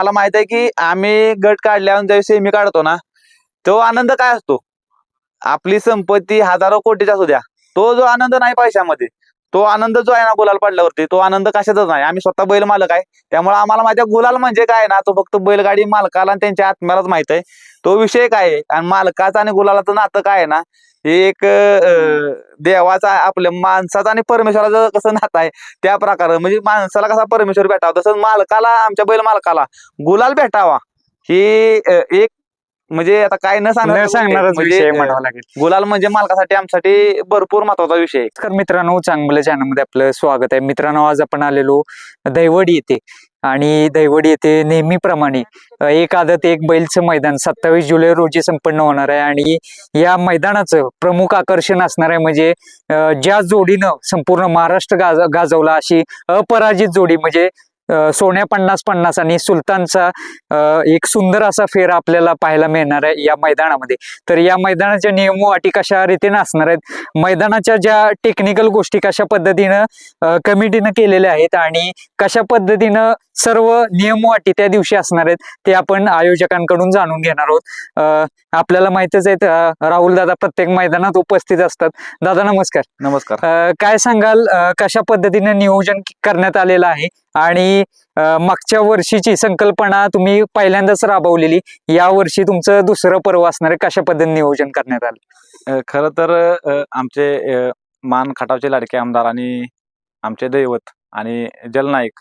मला माहीत आहे की आम्ही गट काढल्यावर ज्यावेळी सेमी काढतो ना तो आनंद काय असतो? आपली संपत्ती हजारो कोटीचा असू द्या तो जो आनंद नाही पैशामध्ये तो आनंद जो आहे ना गुलाल पडल्यावरती तो आनंद कशाचाच नाही. आम्ही स्वतः बैल मालक आहे त्यामुळे आम्हाला माहिती आहे गुलाल म्हणजे काय ना तो फक्त बैलगाडी मालकाला आणि त्यांच्या आत्म्यालाच माहीत आहे. तो विषय काय आहे? आणि मालकाचा आणि गुलालाचं नातं काय आहे ना हे एक देवाचा आपल्या माणसाचा आणि परमेश्वराचं कसं नातं आहे त्या प्रकारे. म्हणजे माणसाला कसा परमेश्वर भेटावा तसंच मालकाला आमच्या बैल मालकाला गुलाल भेटावा. ही एक म्हणजे आता काय न सांगणार विषय म्हणावा लागेल. गुलाल म्हणजे मालकासाठी आमच्यासाठी भरपूर महत्त्वाचा विषय मित्रांनो चांगलं चॅनलमध्ये आपलं स्वागत आहे. मित्रांनो आज आपण आलेलो दैवडी येथे. आणि दैवडी येथे नेहमीप्रमाणे एक आदत एक बैलचं मैदान. सत्तावीस जुलै रोजी संपन्न होणार आहे आणि या मैदानाचं प्रमुख आकर्षण असणार आहे म्हणजे ज्या जोडीनं संपूर्ण महाराष्ट्र गाज गाजवला अशी अपराजित जोडी म्हणजे सोन्या पन्नास पन्नास आणि सुलतानचा एक सुंदर असा फेर आपल्याला पाहायला मिळणार आहे या मैदानामध्ये. तर या मैदानाच्या नियम अटी कशा रीतीने असणार आहेत? मैदानाच्या ज्या टेक्निकल गोष्टी कशा पद्धतीनं कमिटीनं केलेल्या आहेत आणि कशा पद्धतीनं सर्व नियम अटी त्या दिवशी असणार आहेत ते आपण आयोजकांकडून जाणून घेणार आहोत. अ, आपल्याला माहितच आहे राहुल दादा प्रत्येक मैदानात उपस्थित असतात. दादा नमस्कार. नमस्कार. काय सांगाल कशा पद्धतीने नियोजन करण्यात आलेलं आहे? आणि मागच्या वर्षीची संकल्पना तुम्ही पहिल्यांदाच राबवलेली. या वर्षी तुमचं दुसरं पर्व असणार आहे. कशा पद्धतीने नियोजन करण्यात आलं? खरं तर आमचे मान खटावचे लाडके आमदार आणि आमचे दैवत आणि जलनायक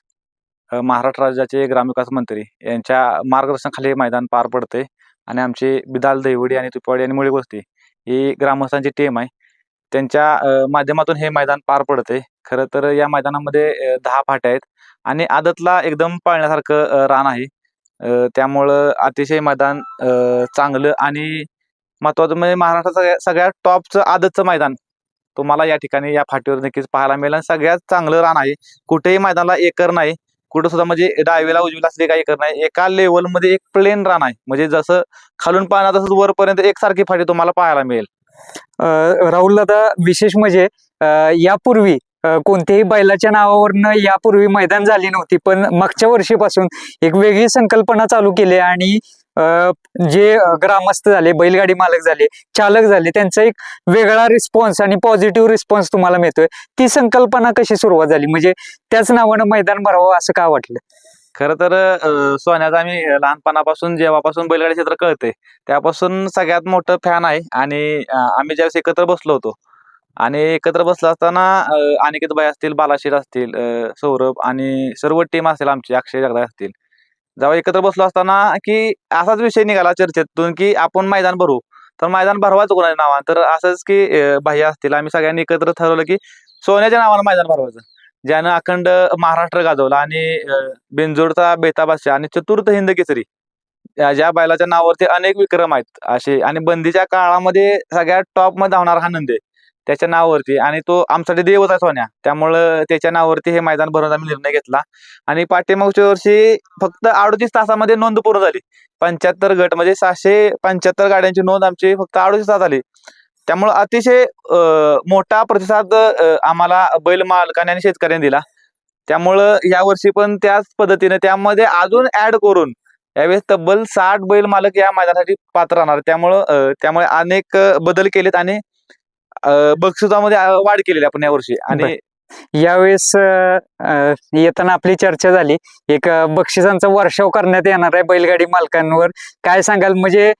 महाराष्ट्र राज्याचे ग्रामविकास मंत्री यांच्या मार्गदर्शनाखाली मैदान पार पडते आणि आमचे बिदाल दैवडी आणि तुपवाडी आणि मुळी गोष्टी ही ग्रामस्थांची टीम आहे. त्यांच्या माध्यमातून हे मैदान पार पडते खरं तर या मैदानामध्ये दहा फाट्या आहेत. आणि आदतला एकदम पाळण्यासारखं रान आहे. त्यामुळं अतिशय मैदान अ, चांगलं आणि महत्वाचं म्हणजे महाराष्ट्राचं सगळ्यात टॉपचं आदतचं मैदान तुम्हाला या ठिकाणी या फाटीवर नक्कीच पाहायला मिळेल. आणि सगळ्यात चांगलं रान आहे कुठेही मैदानाला एकर नाही कुठं सुद्धा म्हणजे डावीला उजवीला असले काही एकर नाही एका लेवलमध्ये एक प्लेन रान आहे. म्हणजे जसं खालून पाहणार तसंच वरपर्यंत एकसारखी फाटी तुम्हाला पाहायला मिळेल. अ, राहुल दादा विशेष म्हणजे यापूर्वी कोणत्याही बैलाच्या नावावरनं यापूर्वी मैदान झाली नव्हती पण मागच्या वर्षीपासून एक वेगळी संकल्पना चालू केली आणि जे ग्रामस्थ झाले बैलगाडी मालक झाले चालक झाले त्यांचा एक वेगळा रिस्पॉन्स आणि पॉझिटिव्ह रिस्पॉन्स तुम्हाला मिळतोय. ती संकल्पना कशी सुरुवात झाली? म्हणजे त्याच नावानं मैदान भरावं असं का वाटलं? खर तर सोन्याचा आम्ही लहानपणापासून जेव्हापासून बैलगाडी क्षेत्र कळते त्यापासून सगळ्यात मोठं फॅन आहे आणि आम्ही ज्यावेळेस एकत्र बसलो होतो आणि एकत्र बसलो असताना अं, अनिकेत बाई असतील बालाशीर असतील सौरभ आणि सर्व टीम असेल आमची अक्षय जगदाय असतील. जेव्हा एकत्र बसलो असताना की असाच विषय निघाला चर्चेतून की आपण मैदान भरू. तर मैदान भरवायचं कोणाच्या नावानं? तर असंच की बाह्य असतील. आम्ही सगळ्यांनी एकत्र ठरवलं की सोन्याच्या नावानं मैदान भरवायचं. ज्यानं अखंड महाराष्ट्र गाजवला आणि अं, बिंजोडचा आणि चतुर्थ हिंद केसरी. या- ज्या बैलाच्या नावावरती अनेक विक्रम आहेत असे. आणि बंदीच्या काळामध्ये सगळ्यात टॉपमध्ये धावणारा हा नंदी. आहे. त्याच्या नावावरती. आणि तो आमच्यासाठी देवच आहे सोन्या. त्यामुळं त्याच्या नावावरती हे मैदान भरवण्याचा आम्ही निर्णय घेतला. आणि पाठीमागच्या वर्षी फक्त अडोतीस तासामध्ये नोंद पूर्ण झाली. पंच्याहत्तर गट म्हणजे सहाशे पंच्याहत्तर गाड्यांची नोंद आमची फक्त अडोतीस तास झाली. त्यामुळं अतिशय मोठा प्रतिसाद आम्हाला बैल मालकाने आणि शेतकऱ्यांनी दिला. त्यामुळं या वर्षी पण त्याच पद्धतीने त्यामध्ये अजून ऍड करून यावेळेस तब्बल साठ बैल मालक या मैदानासाठी पात्र राहणार. त्यामुळं त्यामुळे अनेक बदल केलेत आणि बक्षिसामध्ये वाढ केलेली आपण यावर्षी. आणि यावेळेस येताना आपली चर्चा झाली. एक बक्षिसांचा वर्षाव करण्यात येणार आहे बैलगाडी मालकांवर. काय सांगाल? म्हणजे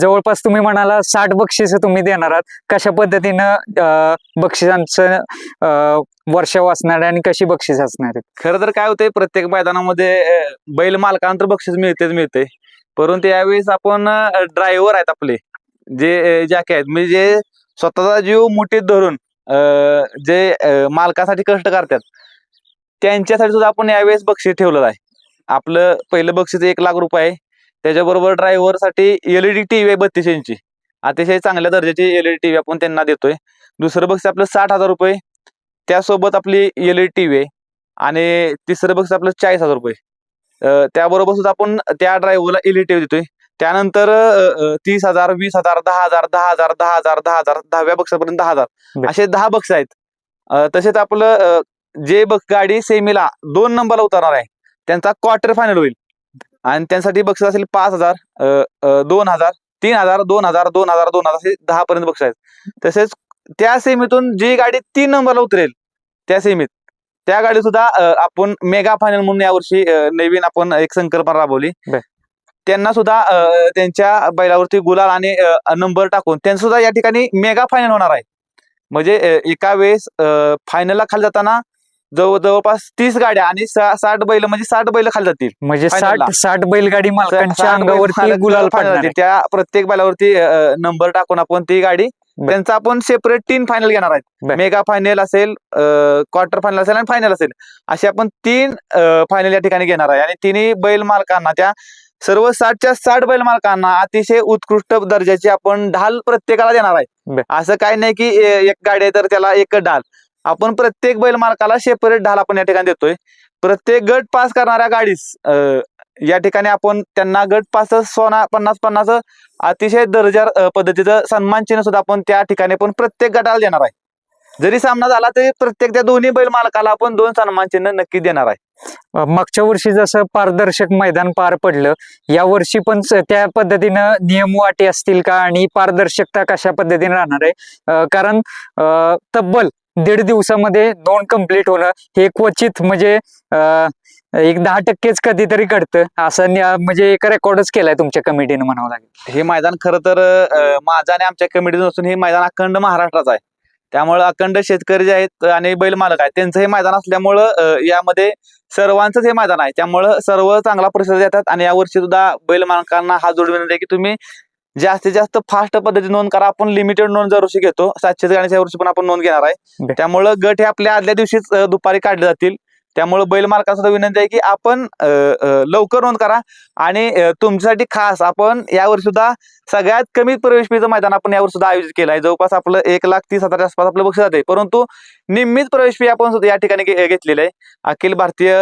जवळपास तुम्ही म्हणाला साठ बक्षीस तुम्ही देणार आहात. कशा पद्धतीनं बक्षिसांचं वर्षाव असणार आहे आणि कशी बक्षीस असणार आहेत? खरं तर काय होतंय प्रत्येक मैदानामध्ये बैल मालकानंतर बक्षीस मिळतेच मिळते. परंतु यावेळेस आपण ड्रायव्हर आहेत आपले. जे जॅके आहेत. म्हणजे जे स्वतःचा जीव मुठीत धरून जे मालकासाठी कष्ट करतात त्यांच्यासाठी सुद्धा आपण यावेळेस बक्षीस ठेवलेलं आहे. आपलं पहिलं बक्षीस एक लाख रुपये त्याच्याबरोबर ड्रायव्हरसाठी एलईडी टीव्ही आहे बत्तीस इंची. अतिशय चांगल्या दर्जाची एलईडी टीव्ही आपण त्यांना देतोय. दुसरं बक्षीस आपलं साठ हजार रुपये त्यासोबत आपली एलईडी टीव्ही आहे. आणि तिसरं बक्षीस आपलं चाळीस हजार रुपये त्याबरोबर सुद्धा आपण त्या ड्रायव्हरला एलईडी टीव्ही देतोय. त्यानंतर तीस हजार वीस हजार दहा हजार दहा हजार दहा हजार दहा हजार दहाव्या बक्षापर्यंत दहा हजार. असे दहा बक्ष आहेत. तसेच आपलं जे बघ गाडी सेमीला दोन नंबरला उतरणार आहे त्यांचा क्वार्टर फायनल होईल. आणि त्यांसाठी बक्षीस असेल पाच हजार दोन हजार तीन हजार दोन हजार दोन हजार दोन हजार असे दहा पर्यंत बक्षीस आहेत. तसेच त्या सेमीतून जी गाडी तीन नंबरला उतरेल त्या सेमीत त्या गाडी सुद्धा आपण मेगा फायनल म्हणून यावर्षी नवीन आपण एक संकल्पना राबवली. त्यांना सुद्धा त्यांच्या बैलावरती गुलाल आणि नंबर टाकून त्यांचं सुद्धा या ठिकाणी मेगा फायनल होणार आहे म्हणजे एका वेळेस फायनलला खाली जाताना जवळ जवळपास तीस गाड्या आणि साठ बैल म्हणजे साठ बैल खाली जातील म्हणजे. साठ साठ बैलगाडी मालकांच्या अंगावरती गुलाल जातील. त्या प्रत्येक बैलावरती नंबर टाकून आपण ती गाडी. त्यांचा आपण सेपरेट तीन फायनल घेणार आहेत. मेगा फायनल असेल क्वार्टर फायनल असेल आणि फायनल असेल असे आपण तीन फायनल या ठिकाणी घेणार आहे आणि तिन्ही बैल मालकांना त्या सर्व साठच्या साठ बैल मालकांना अतिशय उत्कृष्ट दर्जाची आपण ढाल प्रत्येकाला देणार. आहे. असं काय नाही की एक गाडी आहे तर त्याला एक ढाल. आपण प्रत्येक बैल मालकाला सेपरेट ढाल आपण या ठिकाणी देतोय. प्रत्येक गट पास करणाऱ्या गाडीस अ, या ठिकाणी आपण त्यांना गट पास सोना पन्नास पन्नास अतिशय दर्जा पद्धतीचं सन्मान चिन्ह सुद्धा आपण त्या ठिकाणी पण प्रत्येक गटाला देणार आहे. जरी सामना झाला तरी प्रत्येक त्या दोन्ही बैल मालकाला आपण दोन सन्मान चिन्ह नक्की देणार आहे. मागच्या वर्षी जसं पारदर्शक मैदान पार पडलं या वर्षी पण त्या पद्धतीनं नियम वाटी असतील का आणि पारदर्शकता कशा पद्धतीने राहणार आहे? कारण तब्बल दीड दिवसामध्ये दोन कंप्लीट होणं हे क्वचित म्हणजे एक दहा टक्केच कधीतरी घडतं. असं म्हणजे एक रेकॉर्डच केलाय तुमच्या कमिटीनं म्हणावं लागेल. हे मैदान खरं तर अ, माझं आणि आमच्या कमिटीनं असून हे मैदान अखंड महाराष्ट्राचं आहे. त्यामुळं अखंड शेतकरी जे आहेत आणि बैल मालक आहेत त्यांचं हे मैदान असल्यामुळं यामध्ये सर्वांचंच हे मैदान आहे. त्यामुळं सर्व चांगला प्रतिसाद देतात आणि यावर्षी सुद्धा बैल मालकांना हा जोड विनंती आहे की तुम्ही जास्तीत जास्त फास्ट पद्धतीने नोंद करा. आपण लिमिटेड नोंद दरवर्षी घेतो. सातशे गाण्याच्या वर्षी पण आपण नोंद घेणार आहे. त्यामुळं गट हे आपल्या आदल्या दिवशीच दुपारी काढले जातील. त्यामुळं बैल मालकांना सुद्धा विनंती आहे की आपण लवकर नोंद करा आणि तुमच्यासाठी खास आपण यावर सुद्धा सगळ्यात कमी प्रवेश फीचं मैदान आपण यावर सुद्धा आयोजित केलं आहे. जवळपास आपलं एक लाख तीस हजार आसपास आपलं बक्षीस जाते परंतु निम्मित प्रवेश फी आपण सुद्धा या ठिकाणी घे- घेतलेलं आहे. अखिल भारतीय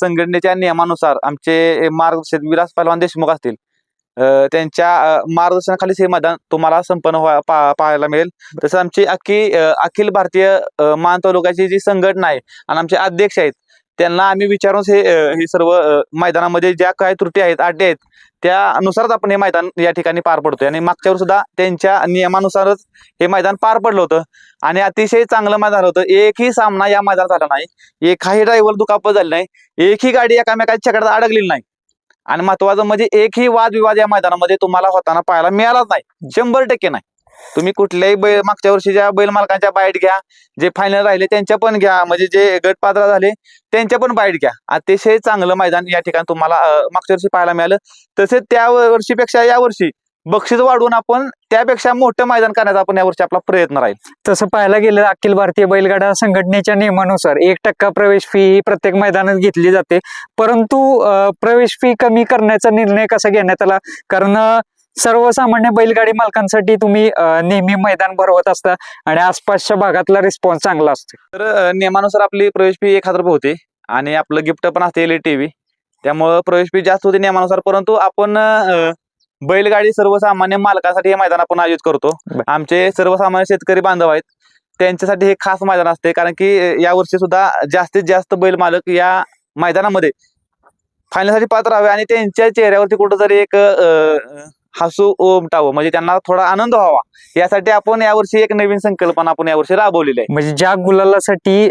संघटनेच्या नियमानुसार आमचे मार्गदर्शक विलास पहलवान देशमुख असतील त्यांच्या मार्गदर्शनाखालीच हे मैदान तुम्हाला संपन्न व्हा- पा- पाहायला मिळेल. तसं आमची अख्खी अखिल भारतीय मान तालुक्याची जी संघटना आहे आणि आमचे अध्यक्ष आहेत त्यांना आम्ही विचारून हे हे सर्व मैदानामध्ये ज्या काही त्रुटी आहेत अड्डे आहेत त्यानुसारच आपण हे मैदान या ठिकाणी पार पडतोय. आणि मागच्या सुद्धा त्यांच्या नियमानुसारच हे मैदान पार पडलं होतं. आणि अतिशय चांगलं मैदान होतं. एकही सामना या मैदानात झाला नाही. एकाही ड्रायव्हर दुखापत झाली नाही. एकही गाडी एकामेकाच्या छकड्यात अडकलेली नाही. आणि महत्वाचं म्हणजे एकही वादविवाद या मैदानामध्ये तुम्हाला होताना पाहायला मिळालाच नाही. शंभर टक्के नाही. तुम्ही कुठल्याही बैल मागच्या वर्षीच्या बैल मालकांच्या बाईट घ्या जे फायनल राहिले त्यांच्या पण घ्या. म्हणजे जे गट पात्र झाले त्यांच्या पण बाईट घ्या. अतिशय चांगलं मैदान या ठिकाणी तुम्हाला मागच्या वर्षी पाहायला मिळालं. तसेच त्या वर्षीपेक्षा या वर्षी बक्षीस वाढवून आपण त्यापेक्षा मोठं मैदान करण्याचा आपण यावर्षी आपला प्रयत्न राहील. तसं पाहायला गेलं अखिल भारतीय बैलगाडा संघटनेच्या नियमानुसार एक टक्का प्रवेश फी ही प्रत्येक मैदानात घेतली जाते. परंतु प्रवेश फी कमी करण्याचा निर्णय कसा घेण्यात आला? कारण सर्वसामान्य बैलगाडी मालकांसाठी तुम्ही नेहमी मैदान भरवत असता आणि आसपासच्या भागातला रिस्पॉन्स चांगला असतो. तर नियमानुसार आपली प्रवेश फी एक हजार रुपये होते आणि आपलं गिफ्ट पण असते एल टीव्ही त्यामुळं प्रवेश फी जास्त होते नियमानुसार परंतु आपण बैलगाडी सर्वसामान्य मालकासाठी हे मैदान आपण आयोजित करतो. आमचे सर्वसामान्य शेतकरी बांधव आहेत. त्यांच्यासाठी हे खास मैदान असते कारण की यावर्षी सुद्धा जास्तीत जास्त बैल मालक या मैदानामध्ये फायनलसाठी पात्र हवे आणि त्यांच्या चेहऱ्यावरती कुठंतरी एक अं, हसू उमटावं म्हणजे त्यांना थोडा आनंद व्हावा. यासाठी आपण यावर्षी एक नवीन संकल्पना आपण यावर्षी राबवलेली आहे. म्हणजे ज्या गुलालासाठी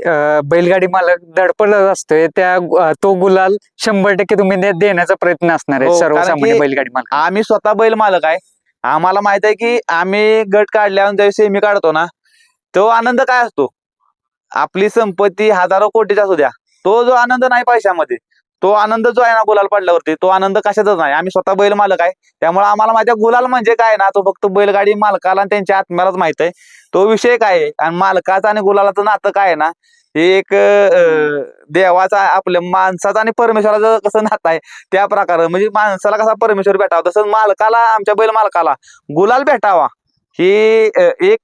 बैलगाडी मालक धडपडत असतोय त्या तो गुलाल शंभर टक्के तुम्ही देण्याचा प्रयत्न असणार आहे हो, सर्वसामान्य बैलगाडी मालक. आम्ही स्वतः बैल मालक आहे. आम्हाला माहीत आहे की आम्ही गट काढल्यावर ज्यावेळी सेमी काढतो ना तो आनंद काय असतो? आपली संपत्ती हजारो कोटीचा असू द्या. तो जो आनंद नाही पैशामध्ये तो आनंद जो आहे ना गुलाल पडल्यावरती तो आनंद कशाचाच नाही. आम्ही स्वतः बैल मालक आहे. त्यामुळे आम्हाला माहिती आहे गुलाल म्हणजे काय ना तो फक्त बैलगाडी मालकाला आणि त्यांच्या आत्म्यालाच माहीत आहे. तो विषय काय आहे. आणि मालकाचा आणि गुलालाचं नातं काय आहे ना हे एक देवाचा आपल्या माणसाचा आणि परमेश्वराचं कसं नातं आहे त्या प्रकारे. म्हणजे माणसाला कसा परमेश्वर भेटावा? तसंच मालकाला आमच्या बैल मालकाला गुलाल भेटावा. ही एक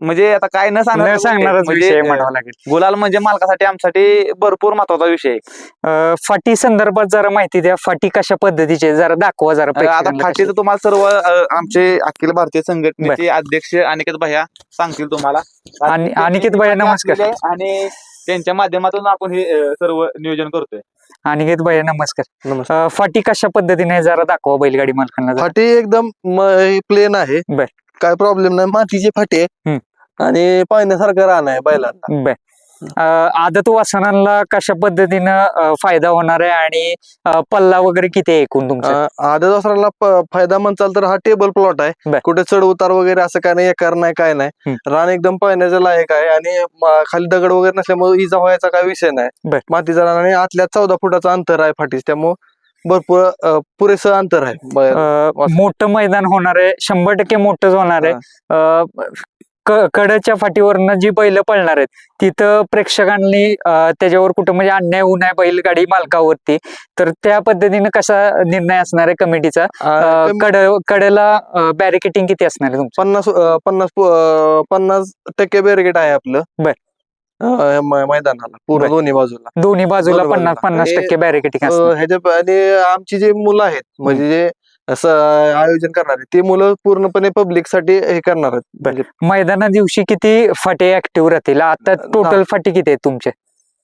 म्हणजे आता काय न सांगणार न सांगणारच म्हणजे, विषय अ, म्हणावा लागेल गुलाल म्हणजे मालकासाठी आमच्यासाठी भरपूर महत्त्वाचा विषय आहे. अं, फाटी संदर्भात जरा माहिती द्या फाटी कशा पद्धतीची आहे? जरा दाखवा जरा आता प्रेक्षकांना फाटी कशी. तर तुम्हाला सर्व अ, आमचे अखिल भारतीय संघटनेचे अध्यक्ष अनिकेत भैया सांगतील तुम्हाला आणि- अनिकेत भैया, नमस्कार. आणि त्यांच्या माध्यमातून आपण हे अ, सर्व नियोजन करतोय अनिकेत भैया नमस्कार नमस्कार अ, फाटी कशा पद्धतीने आहे जरा दाखवा बैलगाडी मालकांना जरा. फाटी एकदम प्लेन आहे बर. काय प्रॉब्लेम नाही. मातीची फाटी. आणि पाहण्यासारखं रान आहे बैलांना. बर. अ, आदत वासनांना कशा पद्धतीनं अ, फायदा होणार आहे आणि अ, पल्ला वगैरे किती आहे एकूण तुमचा? आदत वासराला प- फायदा म्हणचाल तर हा टेबल प्लॉट आहे. कुठे चढ उतार वगैरे असं काय नाही एकार नाही काय नाही. हम्म. रान एकदम पाहण्याचं लायक आहे आणि म- खाली दगड वगैरे नसल्यामुळे इजा व्हायचा काय विषय नाही. मातीचा रान आणि आतल्या चौदा फुटाचं अंतर आहे फाटीस त्यामुळे भरपूर पुरेसं अंतर आहे. मोठं मैदान होणार आहे. शंभर टक्के मोठंच होणार आहे. कडच्या फाटीवरनं जी बैल पळणार आहेत तिथं प्रेक्षकांनी त्याच्यावर कुठं म्हणजे अन्याय होऊ नये बैलगाडी मालकावरती तर त्या पद्धतीनं कसा निर्णय असणार आहे कमिटीचा? कड कडेला बॅरिकेटिंग किती असणार आहे तुमचं? पन्नास पन्नास पन्नास टक्के बॅरिकेट आहे आपलं. बर. अं, म- मैदानाला पूर्ण बर. दोन्ही बाजूला दोन्ही बाजूला दोन्ही पन्नास बाजूला. पन्नास आणि, टक्के बॅरिकेटिंग अं, ह्याच्या आणि आमची जे मुलं आहेत म्हणजे जे असं आयोजन करणारे ते मुलं पूर्णपणे पब्लिकसाठी हे करणार आहेत. म्हणजे मैदाना दिवशी किती फाटे ऍक्टिव्ह राहतील आता. टोटल फाटी किती आहेत तुमचे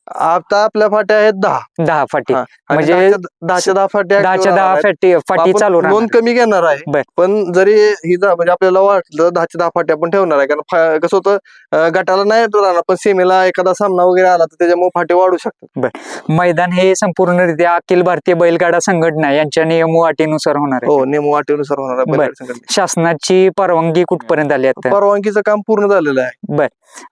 आता आपल्या फाट्या आहेत दहा. दहा फाटी. हा. आणि म्हणजे दहाच्या दहाच्या दहा फाट्या active दहाच्या दहा राहणार आहेत. फाटी फाटी आपण चालू नोंद राहणार कमी घेणार बर. आहे पण जरी ही जा- म्हणजे आपल्याला वाटलं दहाच्या दहा फाट्या पण ठेवणार आहे. कारण फा- कसं होतं अं, गटाला नाही राहणार पण सीमेला एखादा सामना वगैरे आला तर त्याच्यामुळे फाटे वाढू शकतात. मैदान हे संपूर्णरित्या अखिल भारतीय बैलगाडा संघटना यांच्या नियम व अटीनुसार होणार आहे हो नियम वाटेनुसार होणार आहे बर. बैलगाडी संघटनेची. शासनाची परवानगी कुठपर्यंत आली आता? परवानगीचं काम पूर्ण झालेलं आहे.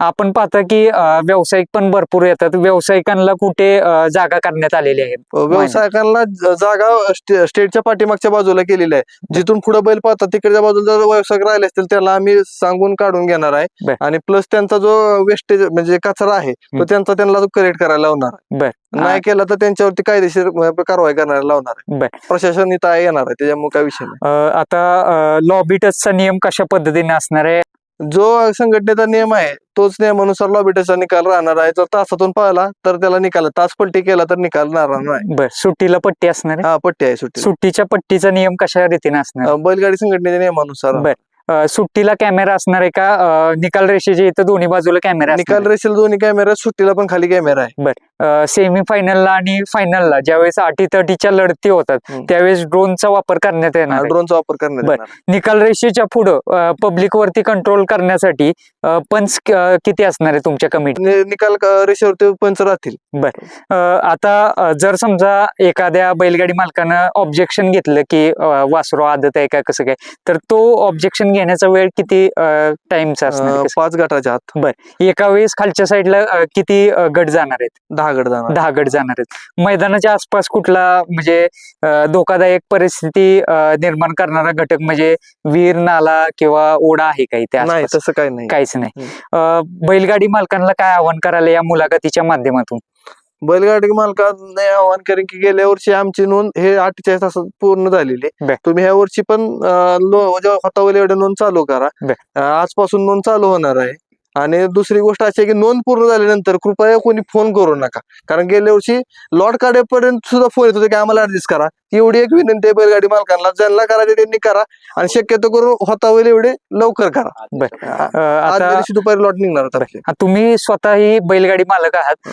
आपण पाहता की व्यावसायिक पण भरपूर येतात. व्यावसायिकांना कुठे जागा करण्यात आलेली आहे? व्यावसायिकांना जागा स्टे- स्टेटच्या पाठीमागच्या बाजूला केलेली आहे. जिथून पुढे बैल पाहतात तिकडच्या बाजूला जर व्यावसायिक राहिले असतील त्याला आम्ही सांगून काढून घेणार आहे. आणि प्लस त्यांचा जो वेस्टेज म्हणजे कचरा आहे तो. त्यांचा त्यांना करेक्ट करायला लावणार. नाही केला तर त्यांच्यावरती कायदेशीर कारवाई करायला लावणार. प्रशासन इथं येणार आहे त्याच्यामुळे काय विषय आता लॉबी टचचा नियम कशा पद्धतीने असणार आहे? जो संघटनेचा नियम आहे तोच नियमानुसार लॉबिटेचा निकाल राहणार आहे. जर तासातून पाहिला तर त्याला निकाल तास पलटी केला तर निकाल राहणार नाही. बर सुट्टीला पट्टी असणार आहे? हा पट्टी आहे सुट्टी सुट्टीच्या पट्टीचा नियम कशा रीतीने असणार? बैलगाडी संघटनेच्या नियमानुसार. बर. सुट्टीला कॅमेरा असणार आहे का? निकाल रेषेच्या इथं दोन्ही बाजूला कॅमेरा निकाल रेषेला दोन्ही कॅमेरा सुट्टीला पण खाली कॅमेरा आहे. सेमी फायनलला आणि फायनलला ज्यावेळेस अटी तटीच्या लढती होतात. त्यावेळेस ड्रोनचा वापर करण्यात येणार. ड्रोनचा वापर करण्यात बर. येणार निकाल रेषेच्या पुढं पब्लिक वरती कंट्रोल करण्यासाठी पंच किती असणार आहे तुमच्या कमिटी निकाल रेषेवरती पंच राहतील आता अं, जर समजा एखाद्या बैलगाडी मालकानं ऑब्जेक्शन घेतलं की वासरू आदत आहे का कसं काय तर तो ऑब्जेक्शन घेण्याचा वेळ किती टाइमचा असणार? पाच गटाच्या आत एका वेळेस खालच्या साईडला किती गट जाणार आहेत दहा गट जाणार. दहा गट जाणार आहेत. मैदानाच्या आसपास कुठला म्हणजे धोकादायक परिस्थिती निर्माण करणारा घटक म्हणजे विहीर नाला किंवा ओढा आहे काही त्या नाही? तसं काही नाही. काहीच नाही. बैलगाडी मालकांना काय आव्हान करायला या मुलाखतीच्या माध्यमातून? बैलगाडी मालकाने आवाहन करेन की गेल्या वर्षी आमची नोंद हे अठ्ठेचाळीस तासात पूर्ण झालेली. तुम्ही ह्या वर्षी पण म्हणजे हातावर एवढे नोंद चालू करा. आजपासून नोंद चालू होणार आहे. आणि दुसरी गोष्ट अशी आहे की नोंद पूर्ण झाल्यानंतर कृपया कोणी फोन करू नका. कारण गेल्या वर्षी लॉट काढेपर्यंत सुद्धा फोन येत होते की आम्हाला ऍडजस्ट करा. एवढी एक विनंती आहे बैलगाडी मालकांना. ज्यांना करायचे त्यांनी करा. आणि शक्यतो करून होतावेल एवढे लवकर करा. दुपारी लॉट निघणार आहेत आपले. हा, तुम्ही स्वतःही बैलगाडी मालक आहात.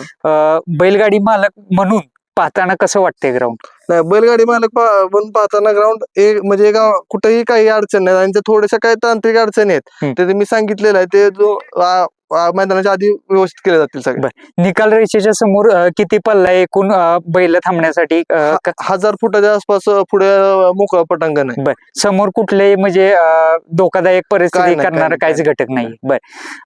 बैलगाडी मालक म्हणून पाहताना कसं वाटतंय ग्राउंड नाही बैलगाडी मालक पा- पण पाहताना ग्राउंड एक म्हणजे गाव कुठेही काही अडचण नाही. आणि थोड्याशा काही तांत्रिक अडचणी हम्म. आहेत ते मी सांगितलेलं आहे. ते जो आ- मैदानाच्या आधी व्यवस्थित केले जातील सगळे. निकाल रेषेच्या समोर अं, किती पल्ला आहे एकूण अं, बैल थांबण्यासाठी? अं, क- हजार फुटाच्या आसपास पुढे मोकळं पटांगण आहे. समोर कुठले म्हणजे अं, धोकादायक काय परिस्थिती नाही, काय करणारा नाही, काहीच काय घटक नाही. बर.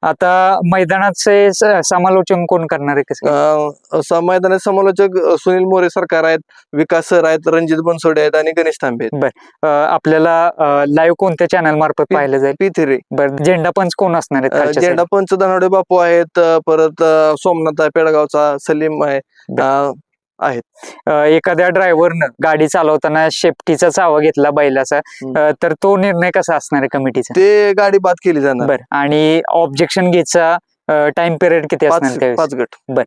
आता मैदानाचे स- समालोचन कोण करणार आहे कसं? अ, स- मैदानात समालोचक अ, सुनील मोरे सरकार आहेत विकास सर आहेत रणजित बनसोडे आहेत आणि गणेश तांबे आहेत. अं, आपल्याला लाईव्ह कोणत्या चॅनल मार्फत पाहिलं जाईल? P three. बर. झेंडा पंच कोण असणार आहेत खालच्या झेंडा पंच धनावडे बापू आहेत परत सोमनाथ आहे पेडगावचा सलीम आहे अ, अ, एखाद्या ड्रायव्हरनं गाडी चालवताना शेफ्टीचा चावा घेतला बैलाचा हम्म. अ, तर तो निर्णय कसा असणार आहे कमिटीचा? ते गाडी बाद केली जाणार. बर आणि ऑब्जेक्शन घ्यायचा टाइम पिरियड किती असणार पाच त्यावेळेस? पाच गट.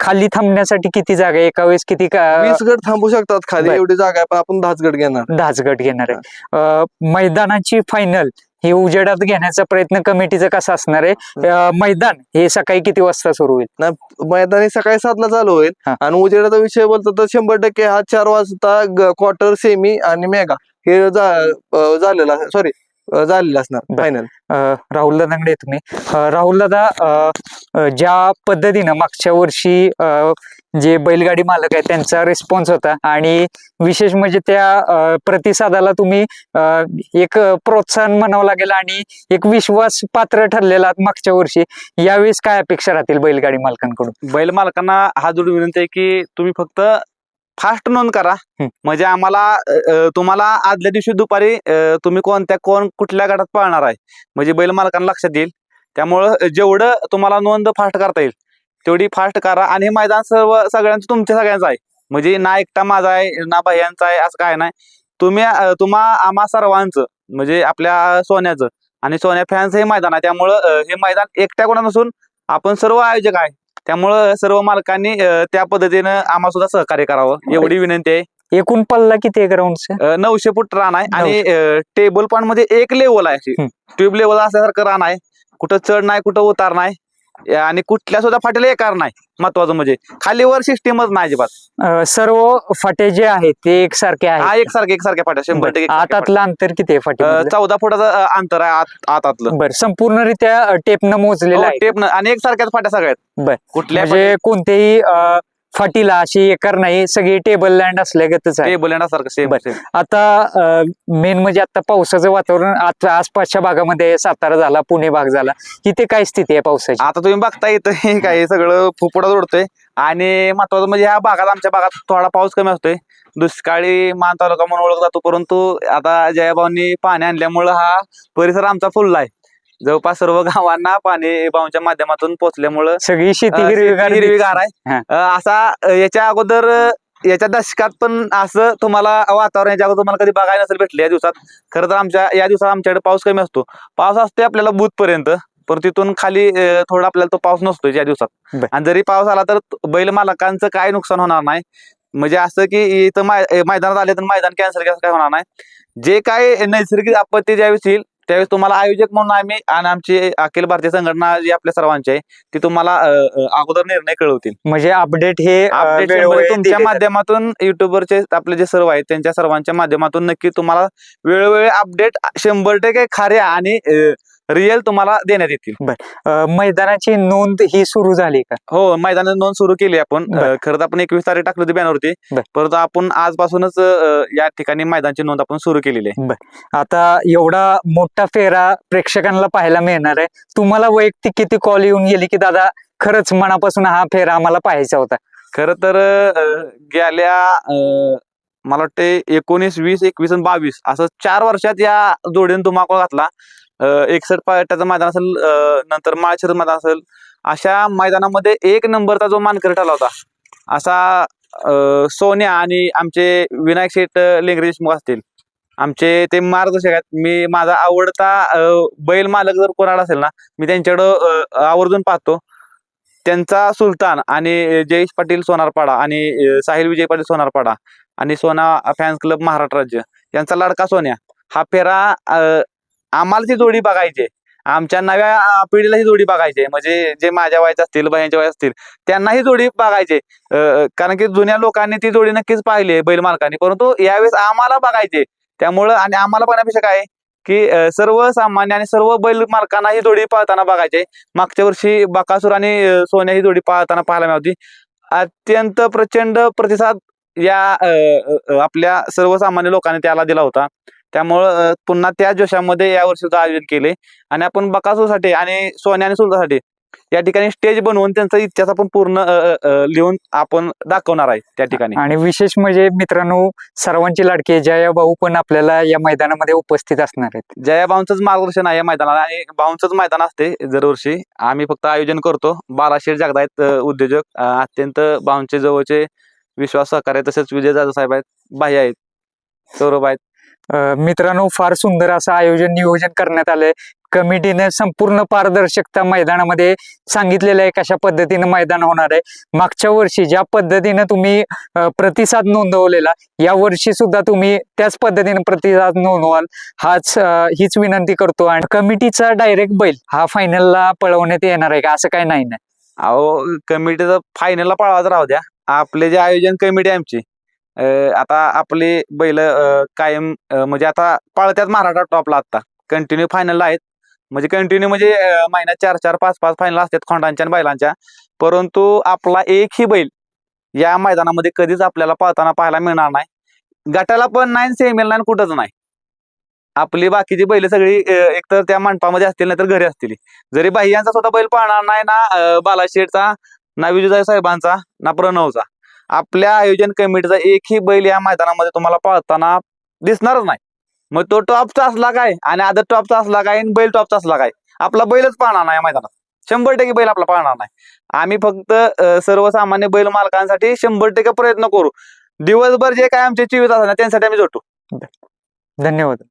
खाली थांबण्यासाठी किती जागा आहे? एका वेळेस किती का- वीस गट थांबू शकतात खाली बर. एवढी जागा आहे पण आपण दहाच गट घेणार. दहाच गट घेणार आहे. अ, मैदानाची फायनल हे उजेडात घेण्याचा प्रयत्न कमिटीचा कसा असणार आहे? मैदान हे सकाळी किती वाजता सुरू होईल? मैदानी सकाळी सातला चालू होईल. हा. आणि उजेडाचा विषय बोलतो तर शंभर टक्के हा चार वाजता क्वार्टर सेमी आणि मेगा हे झालेला सॉरी झालेलं असणार. फायनल राहुल दादांकडे तुम्ही. राहुल दादा ज्या पद्धतीनं मागच्या वर्षी जे बैलगाडी मालक आहे त्यांचा रिस्पॉन्स होता आणि विशेष म्हणजे त्या प्रतिसादाला तुम्ही एक प्रोत्साहन म्हणावं लागेल आणि एक विश्वास पात्र ठरलेला मागच्या वर्षी यावेळेस काय अपेक्षा राहतील बैलगाडी मालकांकडून? बैल मालकांना हा जोड विनंती आहे की तुम्ही फक्त फास्ट नोंद करा. म्हणजे आम्हाला तुम्हाला आदल्या दिवशी दुपारी तुम्ही कोणत्या कोण कुठल्या गटात पाळणार आहे म्हणजे बैल मालकांना लक्षात येईल. त्यामुळं जेवढं तुम्हाला नोंद फास्ट करता येईल तेवढी फास्ट करा. आणि हे मैदान सर्व सगळ्यांचं तुमच्या सगळ्यांचं आहे. म्हणजे ना एकटा माझा आहे ना भैयांचा आहे असं काय नाही. तुम्ही तुम्हा आम्हा सर्वांचं म्हणजे आपल्या सोन्याचं आणि सोन्या फॅन्स हे मैदान आहे. त्यामुळं हे मैदान एकट्या कोणा नसून आपण सर्व आयोजक आहे. त्यामुळं सर्व मालकांनी अ, त्या पद्धतीनं आम्हाला सुद्धा सहकार्य करावं. एवढी विनंती आहे. एकूण पल्ला किती आहे ग्राउंडचं अ, नऊशे फूट रान आहे आणि टेबल पण मध्ये एक लेवल आहे. ट्यूब लेवल असल्यासारखं रान आहे. कुठं चढ नाही कुठं उतार नाही. आणि कुठल्या सुद्धा फाटीला एकार नाही महत्वाचं म्हणजे. खाली वर सिस्टीमच नाही अजिबात. अं, सर्व फाटे जे आहेत ते एकसारखे हा आहेत एकसारखे एकसारख्या फाट्या शंभर टक्के एकसारख्या आतातलं अंतर किती आहे फाट्या. अ, फाटे चौदा फुटाचं अ, अंतर आहे आत आतातलं. बर संपूर्णरित्या टेपनं मोजलेलं आहे. टेप आणि एकसारख्याच फाट्या सगळ्यात. बर. कुठल्या म्हणजे कोणत्याही अं, फाटीला अशी एकर नाही सगळी टेबल लँड असल्यागतच आहे. टेबल सारखं सेम बर. आता मेन म्हणजे आता पावसाचं वातावरण आता आसपासच्या भागामध्ये सातारा झाला पुणे भाग झाला इथे काय स्थिती आहे पावसाची? आता तुम्ही बघता इथं हे काय सगळं फुफुडा जोडतोय. आणि महत्वाचं म्हणजे ह्या भागात आमच्या भागात थोडा पाऊस कमी असतोय. दुष्काळी मान तालुका म्हणून ओळख जातो परंतु आता जयाभाऊंनी पाणी आणल्यामुळं हा परिसर आमचा फुलला आहे. जवळपास सर्व गावांना पाणी भाऊंच्या माध्यमातून पोहोचल्यामुळं सगळी शेती हिरवीगार हिरवीगार. आहे. असा याच्या अगोदर याच्या दशकात पण असं तुम्हाला वातावरण याच्या अगोदर तुम्हाला कधी बघायला नसेल भेटले या दिवसात. खरं तर आमच्या या दिवसात आमच्याकडे पाऊस कमी असतो. पाऊस असतो आपल्याला बुध पर्यंत पण तिथून खाली थोडा आपल्याला तो पाऊस नसतो या दिवसात. आणि जरी पाऊस आला तर बैल मालकांचं काय नुकसान होणार नाही. म्हणजे असं की इथं मैदानात आले तर मैदान कॅन्सल काय होणार नाही. जे काय नैसर्गिक आपत्ती ज्यावेळेस येईल त्यावेळेस तुम्हाला आयोजक म्हणून आम्ही आणि आमची अखिल भारतीय संघटना जी आपल्या सर्वांची आहे ती तुम्हाला अगोदर निर्णय कळवतील म्हणजे अपडेट हे अपडेट तुमच्या. माध्यमातून युट्यूबरचे आपले जे सर्व आहेत त्यांच्या सर्वांच्या माध्यमातून नक्की तुम्हाला वेळोवेळी अपडेट शंभर टक्के खऱ्या आणि रिअल तुम्हाला देण्यात येतील. अ, मैदानाची नोंद ही सुरू झाली का? हो मैदानात नोंद सुरू केली आपण. बर. खरं तर आपण एकवीस तारीख टाकली होती बॅनरवरती बर. परंतु आपण आजपासूनच या ठिकाणी मैदानाची नोंद आपण सुरू केलेली आहे. आता एवढा मोठा फेरा प्रेक्षकांना पाहायला मिळणार आहे. तुम्हाला वैयक्तिक किती कॉल येऊन गेली की दादा खरंच मनापासून हा फेरा आम्हाला पाहायचा होता. खरं तर गेल्या मला वाटते एकोणीस वीस एकवीस आणि बावीस असं चार वर्षात या जोडीने धुमाकूळ घातला. एकसठ पाट्याचं मैदान असेल नंतर माळशिरस मैदान असेल अशा मैदानामध्ये एक नंबरचा जो मानकर ठरला होता असा सोन्या आणि आमचे विनायक शेठ लेंगरे देशमुख असतील. आमचे ते मार्गदर्शक आहेत. मी माझा आवडता बैल मालक जर कोणाला असेल ना मी त्यांच्याकडं आवर्जून पाहतो. त्यांचा सुलतान आणि जयेश पाटील सोनारपाडा आणि साहिल विजय पाटील सोनारपाडा आणि सोना फॅन्स क्लब महाराष्ट्र राज्य यांचा लाडका सोन्या. हा फेरा आम्हाला ती जोडी बघायची आमच्या नव्या पिढीला ही जोडी बघायची म्हणजे जे माझ्या वयाचे असतील बहिणीच्या वय असतील त्यांना ही जोडी बघायचे कारण की जुन्या लोकांनी ती जोडी नक्कीच पाहिली बैल मालकांनी. परंतु यावेळेस आम्हाला बघायचे त्यामुळं आणि आम्हाला बघण्यापेक्षा काय की सर्वसामान्य आणि सर्व बैल मालकांना ही जोडी पाळताना बघायचे मागच्या वर्षी बकासूर आणि सोन्या ही जोडी पाळताना पाहायला मिळाली अत्यंत प्रचंड प्रतिसाद या आपल्या सर्वसामान्य लोकांनी त्याला दिला होता. त्यामुळं पुन्हा त्या जोशामध्ये या वर्षीचं आयोजन केले. आणि आपण बकासूरसाठी आणि सोन्या आणि सुलतासाठी या ठिकाणी स्टेज बनवून त्यांचा इतिहास आपण पूर्ण लिहून आपण दाखवणार आहे त्या ठिकाणी. आणि विशेष म्हणजे मित्रांनो सर्वांची लाडकी जया भाऊ पण आपल्याला या मैदानामध्ये उपस्थित असणार आहेत. जया भाऊंचंच मार्गदर्शन आहे या मैदानाला आणि भाऊंचंच मैदान असते दरवर्षी आम्ही फक्त आयोजन करतो. जगदा आहेत उद्योजक अत्यंत भाऊंचे जवळचे विश्वास सहकार्य तसेच विजय जाधव साहेब आहेत बाह्य आहेत सौरभ आहेत मित्रांनो फार सुंदर असं आयोजन नियोजन करण्यात आलंय. कमिटीने संपूर्ण पारदर्शकता मैदानामध्ये सांगितलेलं आहे कशा पद्धतीनं मैदान होणार आहे. मागच्या वर्षी ज्या पद्धतीनं तुम्ही प्रतिसाद नोंदवलेला या वर्षी सुद्धा तुम्ही त्याच पद्धतीने प्रतिसाद नोंदवाल. हाच हीच विनंती करतो आणि कमिटीचा डायरेक्ट बैल हा फायनलला पळवण्यात येणार आहे का? असं काय नाही ना? अहो कमिटीचं फायनलला पळवायचं राहू द्या. आपले जे आयोजन कमिटी आमची आता आपले बैल कायम म्हणजे आता पळत्यात महाराष्ट्र टॉपला आता. कंटिन्यू फायनल आहेत. म्हणजे कंटिन्यू म्हणजे महिन्यात चार चार पाच पाच फायनल असतात खोंडांच्या आणि बैलांच्या. परंतु आपला एकही बैल या मैदानामध्ये कधीच आपल्याला पळताना पाहायला मिळणार नाही. गटाला पण नाही सेमीला नाही कुठंच नाही. आपली बाकीची बैल सगळी एकतर त्या मंडपामध्ये असतील नाही तर घरी असतील. जरी बाह्यांचा सुद्धा बैल पाहणार नाही ना बालाशेठचा ना विजय साहेबांचा ना प्रणवचा. आपल्या आयोजन कमिटीचा एकही बैल या मैदानामध्ये तुम्हाला पाळताना दिसणारच नाही. मग तो टॉपचा असला काय आणि आदर टॉपचा असला काय आणि बैल टॉपचा असला काय आपला बैलच पाळणार नाही या मैदानात. शंभर टक्के बैल आपला पाळणार नाही. आम्ही फक्त सर्वसामान्य बैल मालकांसाठी शंभर टक्के प्रयत्न करू. दिवसभर जे काय आमचे चोवीस असणार त्यांच्यासाठी आम्ही जोडतो धन्यवाद.